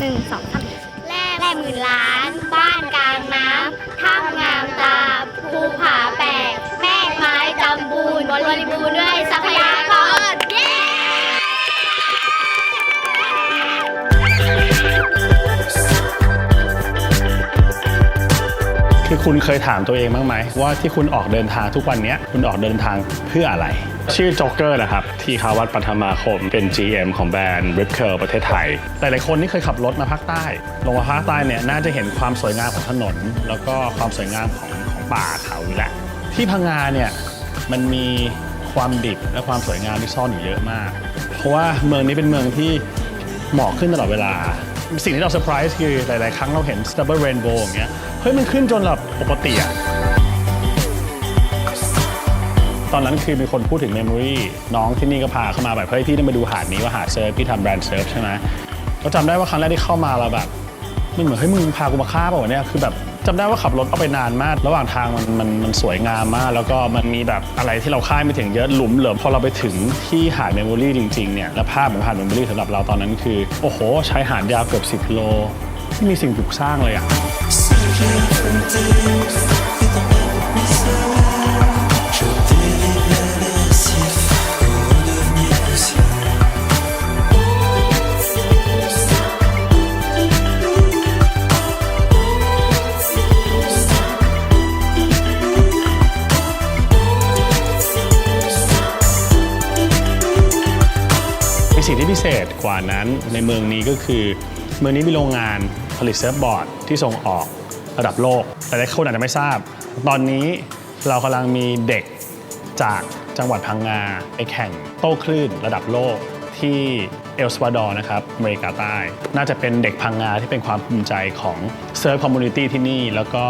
หนึ่งสองสามแร่แร่หมื่นล้าน บ้านกลางน้ำถ้ำงามตาภูผาแปกแม่กไม้จำบูนบริบูรณ์ด้วย คือคุณเคยถามตัวเองบ้างไหมว่าที่คุณออกเดินทางทุกวันนี้คุณออกเดินทางเพื่ออะไร ชื่อจ็อกเกอร์นะครับ ที่คาวัดปัทมาคมเป็น GM ของแบรนด์ Rip c u r ประเทศไทย หลายๆคนที่เคยขับรถมาภาคใต้ ลงมาภาคใต้เนี่ยน่าจะเห็นความสวยงามของถนน แล้วก็ความสวยงามของของป่าเขาแหละ ที่พังงาเนี่ยมันมีความดิบและความสวยงามที่ซ่อนอยู่เยอะมาก เพราะว่าเมืองนี้เป็นเมืองที่หมอกขึ้นตลอดเวลา สิ่งที่เราเซอร์ไพรส์คือหลาย ๆ ครั้งเราเห็น Stubber Rainbow อย่างเงี้ยเฮ้ยมันขึ้นจนแบบปกติอะตอนนั้นคือมีคนพูดถึงเมมโมรีน้องที่นี่ก็พาเข้ามาแบบเฮ้ยพี่ต้องมาดูหาดนี้ว่าหาดเซิร์ฟพี่ทำแบรนด์เซิร์ฟใช่ไหมก็จำได้ว่าครั้งแรกที่เข้ามาเราแบบมันเหมือนเฮ้ยมึงพากูมาฆ่าเปล่าวะเนี่ยคือแบบ จำได้ว่าขับรถเอาไปนานมาก ระหว่างทางมันมันมันสวยงามมาก แล้วก็มันมีแบบอะไรที่เราคาดไม่ถึงเยอะหลุมเหลิมพอเราไปถึงที่หาดเมมโมรี่จริงๆเนี่ยและภาพของหาดเมมโมรี่สำหรับเราตอนนั้นคือ โอ้โหชายหาดยาวเกือบ10กิโลที่มีสิ่งปลูกสร้างเลยอะ่ะ สิ่งที่พิเศษกว่านั้นในเมืองนี้ก็คือ เมืองนี้มีโรงงานผลิตเซิร์ฟบอร์ดที่ส่งออกระดับโลกแต่หลายคนอาจจะไม่ทราบ ตอนนี้เรากำลังมีเด็กจากจังหวัดพังงาไปแข่งโต้คลื่นระดับโลกที่เอลสวาดอร์นะครับอเมริกาใต้ น่าจะเป็นเด็กพังงาที่เป็นความภูมิใจของเซิร์ฟคอมมูนิตี้ที่นี่ แล้วก็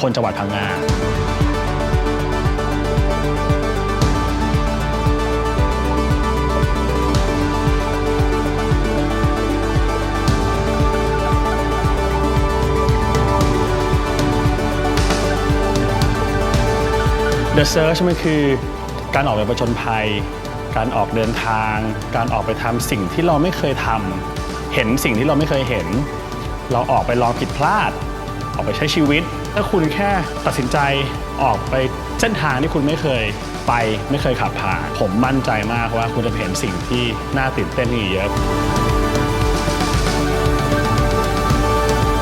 คนจังหวัดพังงา The Search มันคือการออกไปประจนภัย การออกเดินทาง การออกไปทำสิ่งที่เราไม่เคยทำเห็นสิ่งที่เราไม่เคยเห็น เราออกไปลองผิดพลาด ออกไปใช้ชีวิต ถ้าคุณแค่ตัดสินใจออกไปเส้นทางที่คุณไม่เคยไปไม่เคยขับผ่าน ผมมั่นใจมากว่าคุณจะเห็นสิ่งที่น่าตื่นเต้นอีกเยอะ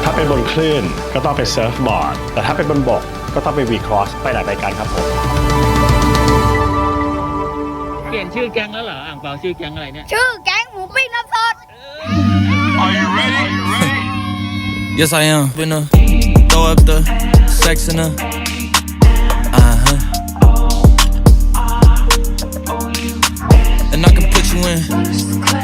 ถ้าเป็นบนคลื่นก็ต้องเป็นเซิร์ฟบอร์ด แต่ถ้าเป็นบนบก ก็ต้องไปวีครอสไปหลายรายการครับผมเปลี่ยนชื่อแก๊งแล้วเหรออ่างเปล่าชื่อแก๊งอะไรเนี่ย ชื่อแก๊งหมูปิ้งน้ำสดส Yes I am. Finna throw up the sex in. Uh huh. And I can put you in.